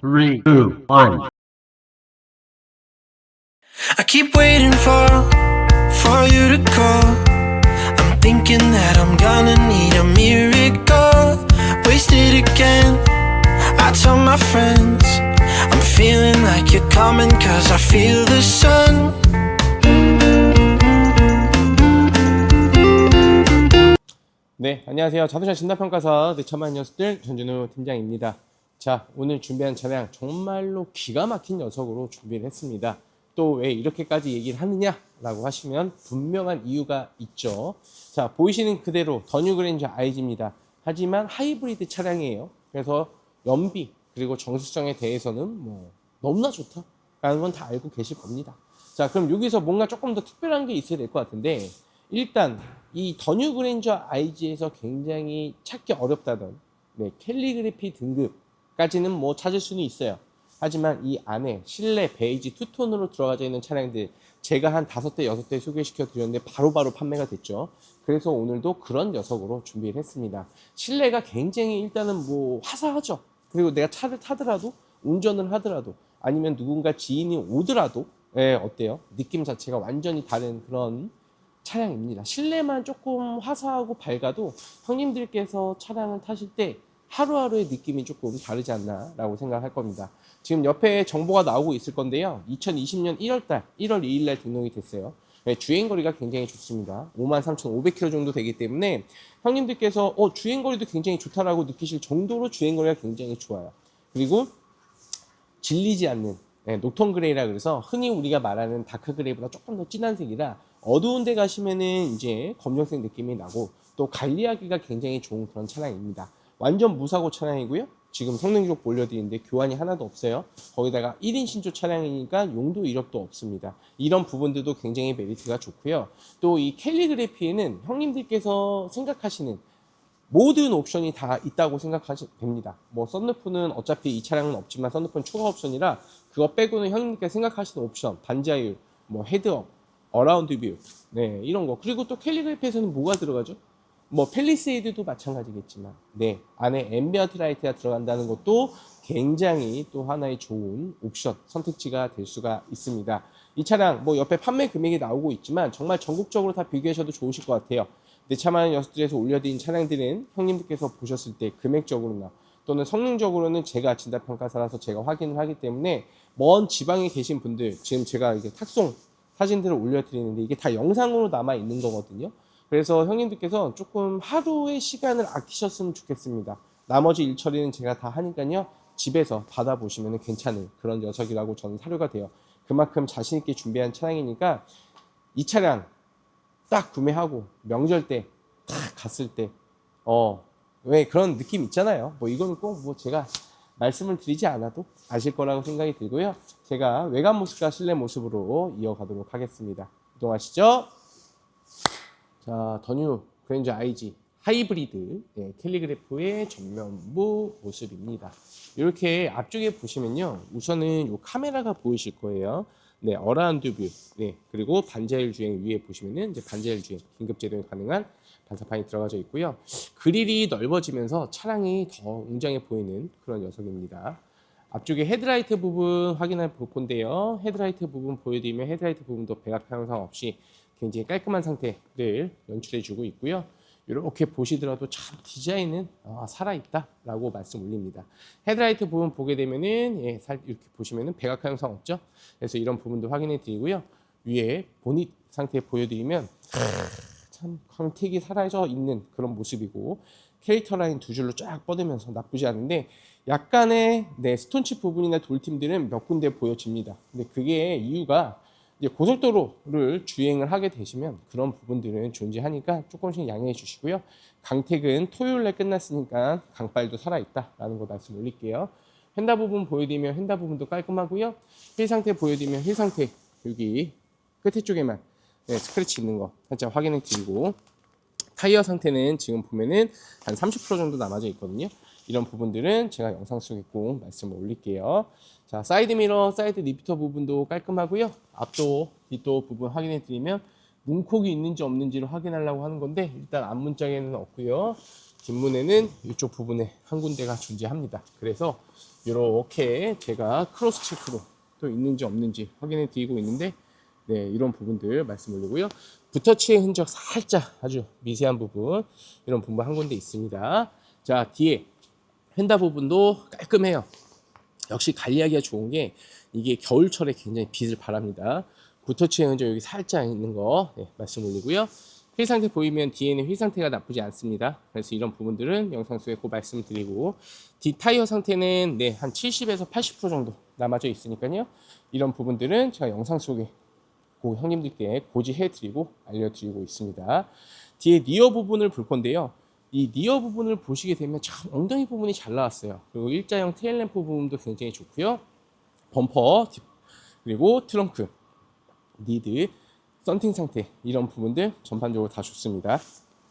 Three, two, one. I keep waiting for for you to call. I'm thinking that I'm gonna need a miracle. Wasted again. I tell my friends I'm feeling like you're coming cause I feel the sun. 네, 안녕하세요. 자동차 진단평가사 대처만 녀석들 전준우 팀장입니다. 자, 오늘 준비한 차량 정말로 기가 막힌 녀석으로 준비를 했습니다. 또 왜 이렇게까지 얘기를 하느냐 라고 하시면 분명한 이유가 있죠. 자, 보이시는 그대로 더 뉴 그랜저 IG입니다. 하지만 하이브리드 차량이에요. 그래서 연비 그리고 정수성에 대해서는 뭐 너무나 좋다라는 건 다 알고 계실 겁니다. 자, 그럼 여기서 뭔가 조금 더 특별한 게 있어야 될 것 같은데 일단 이 더뉴 그랜저 IG에서 굉장히 찾기 어렵다던 네, 캘리그래피 등급 까지는 뭐 찾을 수는 있어요. 하지만 이 안에 실내 베이지 투톤으로 들어가져 있는 차량들 제가 한 다섯 대 여섯 대 소개시켜 드렸는데 바로바로 판매가 됐죠. 그래서 오늘도 그런 녀석으로 준비를 했습니다. 실내가 굉장히 일단은 뭐 화사하죠. 그리고 내가 차를 타더라도 운전을 하더라도 아니면 누군가 지인이 오더라도 예, 어때요? 느낌 자체가 완전히 다른 그런 차량입니다. 실내만 조금 화사하고 밝아도 형님들께서 차량을 타실 때 하루하루의 느낌이 조금 다르지 않나라고 생각할 겁니다. 지금 옆에 정보가 나오고 있을 건데요. 2020년 1월달, 1월 2일날 등록이 됐어요. 네, 주행거리가 굉장히 좋습니다. 53,500km 정도 되기 때문에 형님들께서 어, 주행거리도 굉장히 좋다라고 느끼실 정도로 주행거리가 굉장히 좋아요. 그리고 질리지 않는 네, 녹톤 그레이라 그래서 흔히 우리가 말하는 다크 그레이보다 조금 더 진한 색이라 어두운 데 가시면은 이제 검정색 느낌이 나고 또 관리하기가 굉장히 좋은 그런 차량입니다. 완전 무사고 차량이고요. 지금 성능 기록 올려드리는데 교환이 하나도 없어요. 거기다가 1인 신조 차량이니까 용도 이력도 없습니다. 이런 부분들도 굉장히 메리트가 좋고요. 또 이 캘리그래피에는 형님들께서 생각하시는 모든 옵션이 다 있다고 생각하시면 됩니다. 뭐 썬루프는 어차피 이 차량은 없지만 썬루프는 추가 옵션이라 그거 빼고는 형님께서 생각하시는 옵션 반자율, 뭐 헤드업, 어라운드 뷰, 네 이런 거 그리고 또 캘리그래피에서는 뭐가 들어가죠? 뭐 펠리세이드도 마찬가지겠지만 네 안에 앰비언트 라이트가 들어간다는 것도 굉장히 또 하나의 좋은 옵션 선택지가 될 수가 있습니다. 이 차량 뭐 옆에 판매 금액이 나오고 있지만 정말 전국적으로 다 비교하셔도 좋으실 것 같아요. 내 차만 녀석들에서 올려드린 차량들은 형님들께서 보셨을 때 금액적으로나 또는 성능적으로는 제가 진단평가사라서 제가 확인을 하기 때문에 먼 지방에 계신 분들 지금 제가 이게 탁송 사진들을 올려드리는데 이게 다 영상으로 남아 있는 거거든요. 그래서 형님들께서 조금 하루의 시간을 아끼셨으면 좋겠습니다. 나머지 일 처리는 제가 다 하니까요. 집에서 받아보시면 괜찮은 그런 녀석이라고 저는 사료가 돼요. 그만큼 자신있게 준비한 차량이니까 이 차량 딱 구매하고 명절 때 딱 갔을 때, 어, 왜 그런 느낌 있잖아요. 뭐 이거는 꼭 뭐 제가 말씀을 드리지 않아도 아실 거라고 생각이 들고요. 제가 외관 모습과 실내 모습으로 이어가도록 하겠습니다. 이동하시죠. 자, 더뉴 그랜저 IG 하이브리드 네, 캘리그래프의 전면부 모습입니다. 이렇게 앞쪽에 보시면요. 우선은 이 카메라가 보이실 거예요. 네, 어라운드 뷰. 네, 그리고 반자율 주행 위에 보시면은 이제 반자율 주행 긴급 제동이 가능한 반사판이 들어가져 있고요. 그릴이 넓어지면서 차량이 더 웅장해 보이는 그런 녀석입니다. 앞쪽에 헤드라이트 부분 확인할 볼 건데요. 헤드라이트 부분 보여드리면 헤드라이트 부분도 백악 형상 없이 굉장히 깔끔한 상태를 연출해 주고 있고요. 이렇게 보시더라도 참 디자인은 아, 살아있다라고 말씀 올립니다. 헤드라이트 부분 보게 되면은 예, 살- 이렇게 보시면은 백악 형상 없죠. 그래서 이런 부분도 확인해 드리고요. 위에 보닛 상태 보여드리면 참 광택이 사라져 있는 그런 모습이고 캐릭터 라인 두 줄로 쫙 뻗으면서 나쁘지 않은데 약간의 네, 스톤칩 부분이나 돌팀들은 몇 군데 보여집니다. 근데 그게 이유가 고속도로를 주행을 하게 되시면 그런 부분들은 존재하니까 조금씩 양해해 주시고요. 강택은 토요일 날 끝났으니까 강빨도 살아있다라는 거 말씀 올릴게요. 휀다 부분 보여드리면 휀다 부분도 깔끔하고요. 휠 상태 보여드리면 휠 상태 여기 끝에 쪽에만 네, 스크래치 있는 거 살짝 확인해 드리고 타이어 상태는 지금 보면은 한 30% 정도 남아져 있거든요. 이런 부분들은 제가 영상 속에 꼭 말씀을 올릴게요. 자, 사이드 미러, 사이드 리피터 부분도 깔끔하고요. 앞도, 뒷도 부분 확인해 드리면 문콕이 있는지 없는지를 확인하려고 하는 건데 일단 앞문장에는 없고요. 뒷문에는 이쪽 부분에 한 군데가 존재합니다. 그래서 이렇게 제가 크로스 체크로 또 있는지 없는지 확인해 드리고 있는데 네, 이런 부분들 말씀 올리고요. 붓터치의 흔적 살짝 아주 미세한 부분 이런 부분 한 군데 있습니다. 자 뒤에 휀다 부분도 깔끔해요. 역시 관리하기가 좋은 게 이게 겨울철에 굉장히 빛을 바랍니다. 흔적 여기 살짝 있는 거 네, 말씀 올리고요. 휠 상태 보이면 뒤에는 휠 상태가 나쁘지 않습니다. 그래서 이런 부분들은 영상 속에 꼭 말씀드리고 뒷 타이어 상태는 네, 한 70에서 80% 정도 남아져 있으니까요. 이런 부분들은 제가 영상 속에 고 형님들께 고지해드리고 알려드리고 있습니다. 뒤에 니어 부분을 볼 건데요. 이 니어 부분을 보시게 되면 참 엉덩이 부분이 잘 나왔어요. 그리고 일자형 테일램프 부분도 굉장히 좋고요. 범퍼 뒷- 그리고 트렁크 니드 썬팅 상태 이런 부분들 전반적으로 다 좋습니다.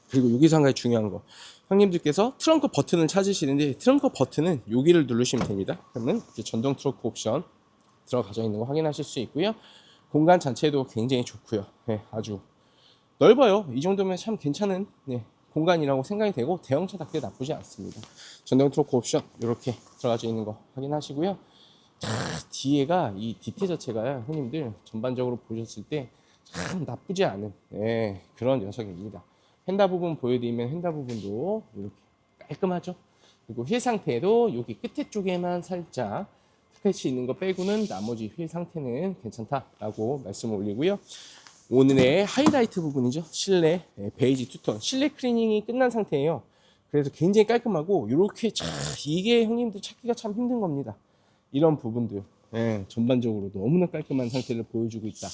그리고 여기서 한 가지 중요한 거 형님들께서 트렁크 버튼을 찾으시는데 트렁크 버튼은 여기를 누르시면 됩니다. 그러면 이제 전동 트렁크 옵션 들어가져 있는 거 확인하실 수 있고요. 공간 자체도 굉장히 좋고요. 네, 아주 넓어요. 이 정도면 참 괜찮은 네, 공간이라고 생각이 되고 대형차답게 나쁘지 않습니다. 전동 트렁크 옵션 이렇게 들어가져 있는 거 확인하시고요. 자, 뒤에가 이 디테일 자체가 형님들 전반적으로 보셨을 때 참 나쁘지 않은 예, 그런 녀석입니다. 휀다 부분 보여드리면 휀다 부분도 이렇게 깔끔하죠. 그리고 휠 상태도 여기 끝에 쪽에만 살짝 스크래치 있는 거 빼고는 나머지 휠 상태는 괜찮다라고 말씀을 올리고요. 오늘의 하이라이트 부분이죠. 실내 예, 베이지 투톤 실내 클리닝이 끝난 상태예요. 그래서 굉장히 깔끔하고 이렇게 참 이게 형님들 찾기가 참 힘든 겁니다. 이런 부분들 예, 전반적으로 너무나 깔끔한 상태를 보여주고 있다.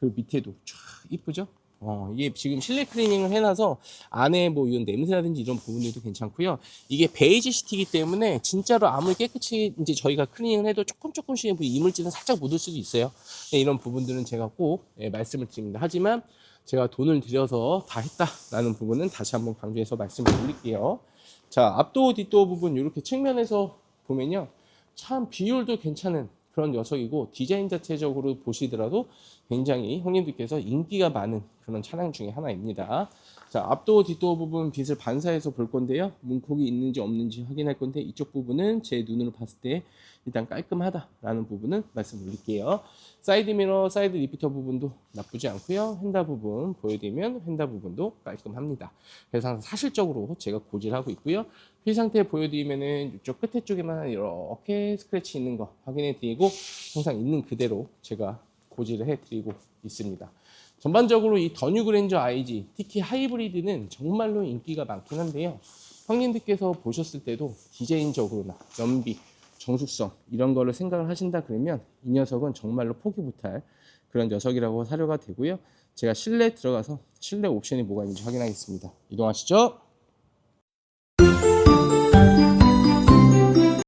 그 밑에도 쫙 이쁘죠? 어, 이게 지금 실내 클리닝을 해놔서 안에 뭐 이런 냄새라든지 이런 부분들도 괜찮고요. 이게 베이지 시트이기 때문에 진짜로 아무리 깨끗이 이제 저희가 클리닝을 해도 조금 조금씩 뭐 이물질은 살짝 묻을 수도 있어요. 네, 이런 부분들은 제가 꼭 예, 말씀을 드립니다. 하지만 제가 돈을 들여서 다 했다라는 부분은 다시 한번 강조해서 말씀을 드릴게요. 자, 앞도 뒷도 부분 이렇게 측면에서 보면요. 참 비율도 괜찮은 그런 녀석이고 디자인 자체적으로 보시더라도 굉장히 형님들께서 인기가 많은 그런 차량 중에 하나입니다. 자, 앞도 뒷도 부분 빛을 반사해서 볼 건데요. 문콕이 있는지 없는지 확인할 건데 이쪽 부분은 제 눈으로 봤을 때 일단 깔끔하다라는 부분은 말씀 드릴게요. 사이드 미러, 사이드 리피터 부분도 나쁘지 않고요. 휀다 부분 보여드리면 휀다 부분도 깔끔합니다. 그래서 사실적으로 제가 고지하고 있고요. 휠 상태 보여드리면은 이쪽 끝에 쪽에만 이렇게 스크래치 있는 거 확인해 드리고 항상 있는 그대로 제가 고지를 해 드리고 있습니다. 전반적으로 이 더뉴 그랜저 IG, 특히 하이브리드는 정말로 인기가 많긴 한데요. 형님들께서 보셨을 때도 디자인적으로나 연비, 정숙성 이런 거를 생각을 하신다 그러면 이 녀석은 정말로 포기 못할 그런 녀석이라고 사료가 되고요. 제가 실내 들어가서 실내 옵션이 뭐가 있는지 확인하겠습니다. 이동하시죠.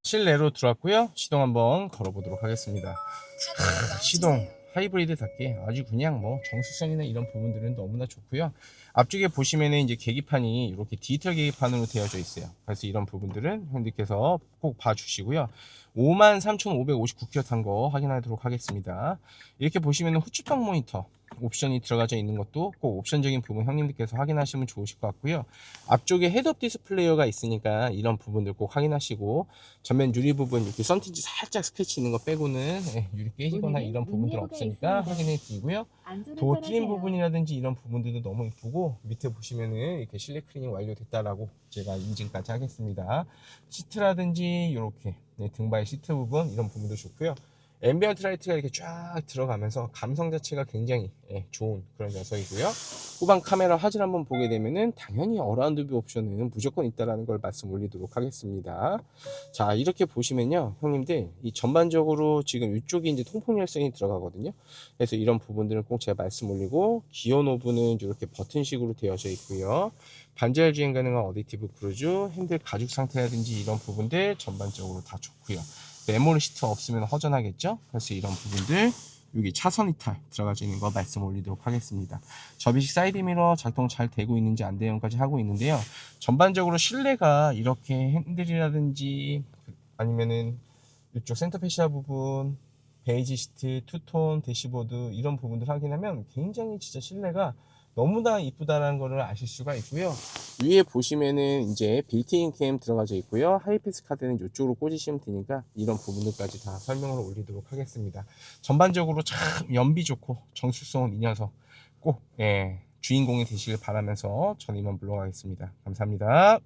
실내로 들어왔고요. 시동 한번 걸어보도록 하겠습니다. 하, 시동 하이브리드답게 아주 그냥 뭐 정수성이나 이런 부분들은 너무나 좋고요. 앞쪽에 보시면은 이제 계기판이 이렇게 디지털 계기판으로 되어져 있어요. 그래서 이런 부분들은 형님께서 꼭 봐주시고요. 53,559km 탄 거 확인하도록 하겠습니다. 이렇게 보시면은 후측방 모니터 옵션이 들어가져 있는 것도 꼭 옵션적인 부분 형님들께서 확인하시면 좋으실 것 같고요. 앞쪽에 헤드업 디스플레이어가 있으니까 이런 부분들 꼭 확인하시고 전면 유리 부분 이렇게 썬틴지 살짝 스크래치 있는 거 빼고는 예, 유리 깨지거나 이런 부분들 없으니까 확인해 드리고요. 도 트림 부분이라든지 이런 부분들도 너무 이쁘고 밑에 보시면은 이렇게 실내 클리닝 완료됐다라고 제가 인증까지 하겠습니다. 시트라든지 이렇게 네, 등바의 시트 부분 이런 부분도 좋고요. 앰비언트 라이트가 이렇게 쫙 들어가면서 감성 자체가 굉장히 예, 좋은 그런 녀석이고요. 후방 카메라 화질 한번 보게 되면은 당연히 어라운드 뷰 옵션은 무조건 있다라는 걸 말씀 올리도록 하겠습니다. 자 이렇게 보시면요 형님들 이 전반적으로 지금 이쪽이 이제 통풍 열선이 들어가거든요. 그래서 이런 부분들은 꼭 제가 말씀 올리고 기어 노브는 이렇게 버튼식으로 되어져 있고요. 반절 주행 가능한 어디티브 크루즈, 핸들 가죽 상태라든지 이런 부분들 전반적으로 다 좋고요. 메모리 시트 없으면 허전하겠죠? 그래서 이런 부분들 여기 차선 이탈 들어가져 있는 거 말씀 올리도록 하겠습니다. 접이식 사이드 미러 작동 잘 되고 있는지 안 되는지까지 하고 있는데요. 전반적으로 실내가 이렇게 핸들이라든지 아니면은 이쪽 센터 페시아 부분 베이지 시트, 투톤, 대시보드 이런 부분들 확인하면 굉장히 진짜 실내가 너무나 이쁘다는 것을 아실 수가 있고요. 위에 보시면은 이제 빌트인 캠 들어가져 있고요. 하이패스 카드는 이쪽으로 꽂으시면 되니까 이런 부분들까지 다 설명을 올리도록 하겠습니다. 전반적으로 참 연비 좋고 정수성 이 녀석 꼭 예, 주인공이 되시길 바라면서 전 이만 물러가겠습니다. 감사합니다.